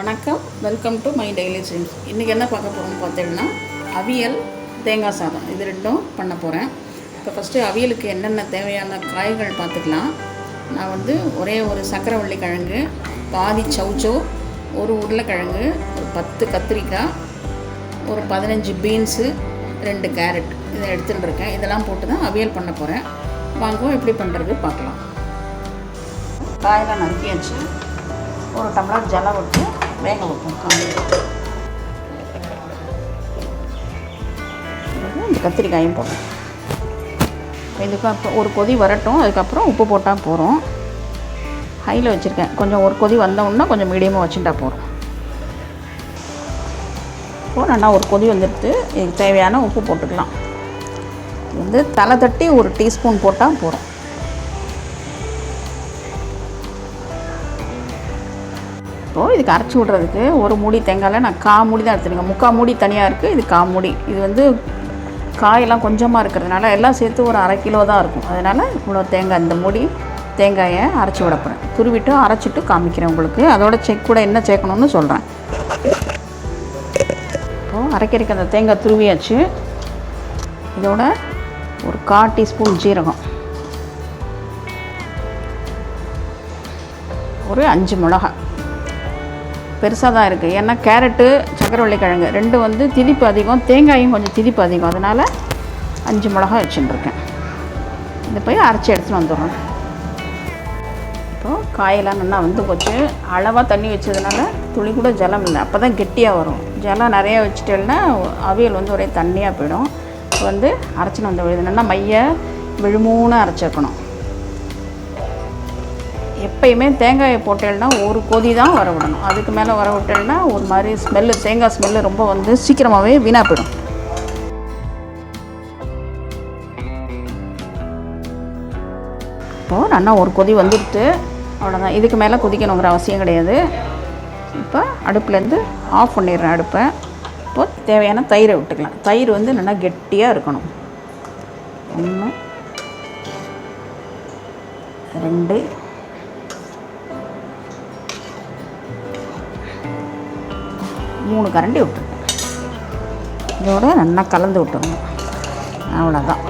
வணக்கம். Welcome to my daily streams இன்றைக்கி என்ன பார்க்க போகிறோம்னு பார்த்தீங்கன்னா அவியல் தேங்காய் சாதம். இது ரெண்டும் பண்ண போகிறேன் இப்போ ஃபஸ்ட்டு அவியலுக்கு என்னென்ன தேவையான காய்கள் பார்த்துக்கலாம். நான் வந்து ஒரே ஒரு சக்கரவள்ளி கிழங்கு பாதி சவுச்சோ ஒரு உருளைக்கிழங்கு ஒரு பத்து கத்திரிக்காய் ஒரு பதினஞ்சு பீன்ஸு ரெண்டு கேரட் இதை எடுத்துகிட்டு இருக்கேன். இதெல்லாம் போட்டு தான் அவியல் பண்ண போகிறேன் வாங்குவோம். எப்படி பண்ணுறது பார்க்கலாம். காயெல்லாம் நறுக்கியாச்சு. ஒரு டம்ளர் ஜலம் விட்டு வேக வைப்போம். இந்த கத்திரிக்காயும் போடுறோம் இதுக்கு ஒரு கொதி வரட்டும். அதுக்கப்புறம் உப்பு போட்டால் போகிறோம் ஹையில் வச்சுருக்கேன். கொஞ்சம் ஒரு கொதி வந்தோம்னா கொஞ்சம் மீடியமாக வச்சுட்டா போகிறோம் இப்போ ஒரு கொதி வந்துடுத்து. இதுக்கு தேவையான உப்பு போட்டுக்கலாம். வந்து தலை தட்டி ஒரு டீஸ்பூன் போட்டால் போகிறோம் இருக்கோ இதுக்கு அரைச்சி விட்றதுக்கு ஒரு மூடி தேங்காயில் நான் கா மூடி தான் எடுத்துருக்கேன். முக்கால் மூடி தனியாக இருக்குது இது கா மூடி. இது வந்து காயெல்லாம் கொஞ்சமாக இருக்கிறதுனால எல்லாம் சேர்த்து ஒரு அரை கிலோ தான் இருக்கும். அதனால் இவ்வளோ தேங்காய் இந்த மூடி தேங்காயை அரைச்சி விட போகிறேன் துருவிட்டு அரைச்சிட்டு காமிக்கிறேன் உங்களுக்கு. அதோட செக் கூட என்ன சேர்க்கணும்னு சொல்கிறேன் இப்போது அரைக்கிறதுக்கு அந்த தேங்காய் துருவியாச்சு. இதோட ஒரு கா டீஸ்பூன் ஜீரகம். ஒரு அஞ்சு மிளகாய். பெருசாக தான் இருக்குது ஏன்னா கேரட்டு சக்கரவள்ளி கிழங்கு ரெண்டு வந்து திதிப்பு அதிகம் தேங்காயும் கொஞ்சம் திதிப்பு அதிகம். அதனால் அஞ்சு மிளகாய் வச்சுட்டுருக்கேன். இந்த போய் அரைச்சி எடுத்துன்னு வந்துடுறோம். இப்போது காயெல்லாம் நல்லா வந்து போச்சு. அளவாக தண்ணி வச்சதுனால துளி கூட ஜலம் இல்லை. அப்போ தான் கெட்டியாக வரும். ஜலம் நிறைய வச்சுட்டேன்னா அவியல் வந்து ஒரே தண்ணியாக போயிடும். இப்போ வந்து அரைச்சின்னு வந்து நல்லா மைய விழுமூணு அரைச்சிருக்கணும். எப்பயுமே தேங்காயை போட்டேன்னா ஒரு கொதி தான் வர விடணும். அதுக்கு மேலே வர விட்டேன்னா ஒரு மாதிரி ஸ்மெல்லு தேங்காய் ஸ்மெல்லு ரொம்ப வந்து சீக்கிரமாகவே வீணாக போயிடும். இப்போது நல்லா ஒரு கொதி வந்துடுத்து. அவ்வளோதான் இதுக்கு மேலே கொதிக்கணுங்கிற அவசியம் கிடையாது. இப்போ அடுப்புலேருந்து ஆஃப் பண்ணிடுறேன் அடுப்பை. இப்போது தேவையான தயிரை விட்டுக்கலாம். தயிர் வந்து நல்லா கெட்டியாக இருக்கணும். ஒன்று ரெண்டு மூணு கரண்டி விட்டுருக்கேன் இதோட நல்லா கலந்து விட்டுருங்க. அவ்வளோதான்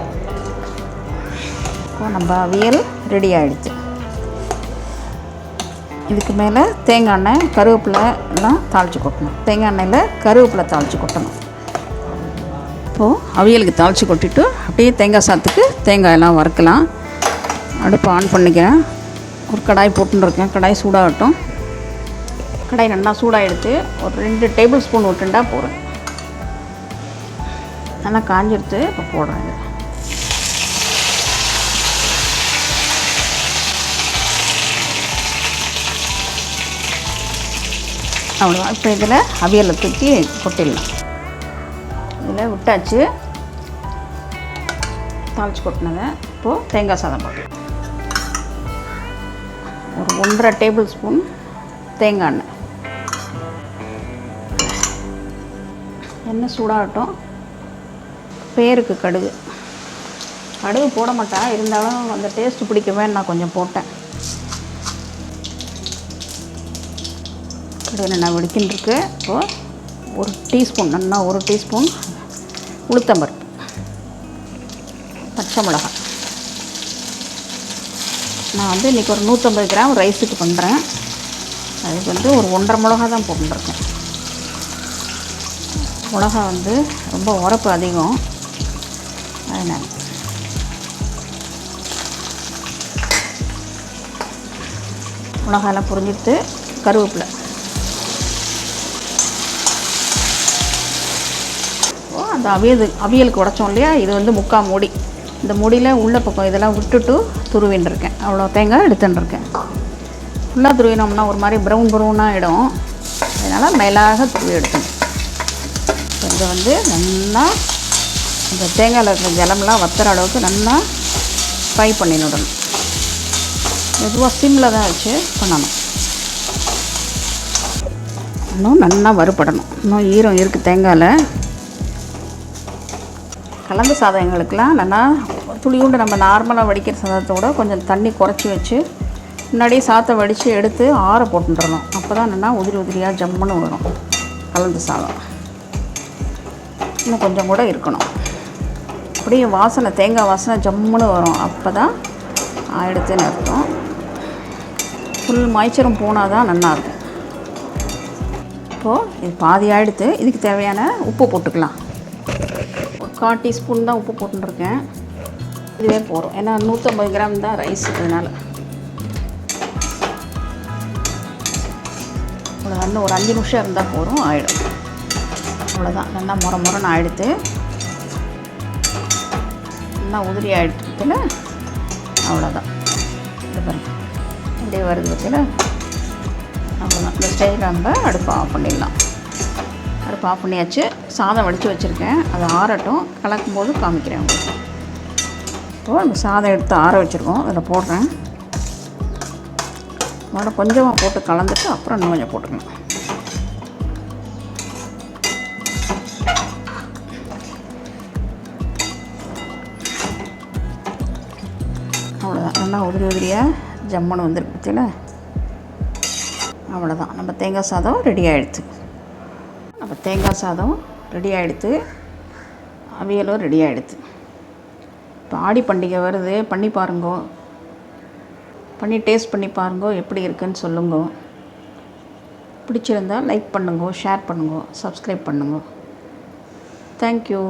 இப்போ நம்ம அவியல் ரெடி ஆகிடுச்சு இதுக்கு மேலே தேங்காய் எண்ணெய் கருவேப்பிலை எல்லாம் தாளித்து கொட்டணும். தேங்காய் எண்ணெயில் கருவேப்பிலை தாளித்து கொட்டணும். இப்போது அவியலுக்கு தாளித்து கொட்டிட்டு அப்படியே தேங்காய் சாத்துக்கு தேங்காய் எல்லாம் வறுக்கலாம். அடுப்பு ஆன் பண்ணிக்கிறேன். ஒரு கடாய் போட்டுருக்கேன் கடாய் சூடாகட்டும். கடாய் நல்லா சூடாக எடுத்து ஒரு ரெண்டு டேபிள் ஸ்பூன் விட்டுண்டா போகிறேன் நல்லா காஞ்சிடுத்து இப்போ போடுறேன் அவ்வளோதான். இப்போ இதில் அவியலை தூக்கி கொட்டிடலாம். இதில் விட்டாச்சு. தாளிச்சு கொட்டினதை. இப்போது தேங்காய் சாதம் போட்டு ஒரு ஒன்றரை டேபிள் ஸ்பூன் தேங்காய் எண்ணெய். எண்ணெய் சூடாகட்டும். பேருக்கு கடுகு. கடுகு போட மாட்டேன். இருந்தாலும் அந்த டேஸ்ட் பிடிக்கவே நான் கொஞ்சம் போட்டேன். கடுகு நல்லா வெடிக்கின்னு இருக்கு இப்போது ஒரு டீஸ்பூன் நல்லா ஒரு டீஸ்பூன் உளுத்தம்பருப்பு பச்சை மிளகாய். நான் வந்து இன்றைக்கி ஒரு நூற்றம்பது கிராம் ரைஸுக்கு பண்ணுறேன் அதுக்கு வந்து ஒரு ஒன்றரை மிளகா தான் போட்டுருக்கேன். மிளகா வந்து ரொம்ப உரப்பு அதிகம். அதனால். மிளகாலாம் புரிஞ்சிட்டு கருவேப்பிலை. ஓ அந்த அவியல் அவியலுக்கு உடைச்சோம் இல்லையா? இது வந்து முக்கால் மூடி. இந்த மூடியில் உள்ள பக்கம் இதெல்லாம் விட்டுட்டு துருவின்னு இருக்கேன் அவ்வளோ தேங்காய் எடுத்துன்னு இருக்கேன் ஃபுல்லாக துருவினோம்னா ஒரு மாதிரி ப்ரௌன் ப்ரௌனாக ஆகிடும் அதனால் மேலாக துருவி எடுக்கணும் இதை வந்து நல்லா இந்த தேங்காயில் இருக்கிற ஜலம்லாம் வத்துற அளவுக்கு நல்லா ஃப்ரை பண்ணிடணும். மெதுவாக சிம்மில் தான் வச்சு பண்ணணும். இன்னும் நல்லா வறுபடணும். இன்னும் ஈரம் இருக்குது தேங்காயில். கலந்து சாதங்களுக்கெலாம் நல்லா துளியூண்டு நம்ம நார்மலாக வடிக்கிற சாதத்தோட கொஞ்சம் தண்ணி குறைச்சி வச்சு முன்னாடியே சாத்தை வடித்து எடுத்து ஆற போட்டுடணும். அப்போ தான் என்னென்னா உதிரி உதிரியாக ஜம்முன்னு வரும். கலந்து சாதம். இன்னும் கொஞ்சம் கூட இருக்கணும். அப்படியே வாசனை தேங்காய் வாசனை ஜம்முன்னு வரும். அப்போ தான் எடுத்துன்னு அர்த்தம் ஃபுல் மாய்ச்சரும் போனால் தான் நல்லாயிருக்கும். இப்போது இது பாதி ஆகிடுத்து இதுக்கு தேவையான உப்பு போட்டுக்கலாம். கால் டீஸ்பூன் தான் உப்பு போட்டுருக்கேன். இதுவே போகிறோம் ஏன்னா நூற்றம்பது கிராம் தான் ரைஸ் அதனால். இன்னும் ஒரு அஞ்சு நிமிஷம் இருந்தால் போதும் ஆகிடும் அவ்வளோதான் நல்லா முறை முறைன்னு ஆகிடுத்து நல்லா உதிரி ஆகிடுத்துல அவ்வளோதான் இது பாருங்க. இப்படியே வருது பற்றியில் அவ்வளோதான் இந்த ஸ்டைல் நம்ம அடுப்பை ஆஃப் பண்ணிடலாம். அடுப்பு ஆஃப் பண்ணியாச்சு. சாதம் வடித்து வச்சுருக்கேன். அதை ஆறட்டும். கலக்கும் போது காமிக்கிறேன் உங்களுக்கு. இப்போது அந்த சாதம் எடுத்து ஆற வச்சுருக்கோம். அதில் போடுறேன். முதல்ல கொஞ்சமாக போட்டு கலந்துட்டு அப்புறம் இன்னும் கொஞ்சம் போட்டுக்கணும். அவ்வளோதான் நல்லா உதிரி உதிரியாக ஜம்முன்னு வந்துருக்கு பற்றியில் அவ்வளோதான் நம்ம தேங்காய் சாதம் ரெடி ஆகிடுது நம்ம தேங்காய் சாதம் ரெடி ஆகிடுது அவியலும் ரெடி ஆகிடுது இப்போ ஆடி பண்டிகை வருது. பண்ணி பாருங்கோ. பண்ணி டேஸ்ட் பண்ணி பாருங்கோ. எப்படி இருக்குன்னு சொல்லுங்க. பிடிச்சிருந்தா லைக் பண்ணுங்க ஷேர் பண்ணுங்க சப்ஸ்கிரைப் பண்ணுங்க. தேங்க்யூ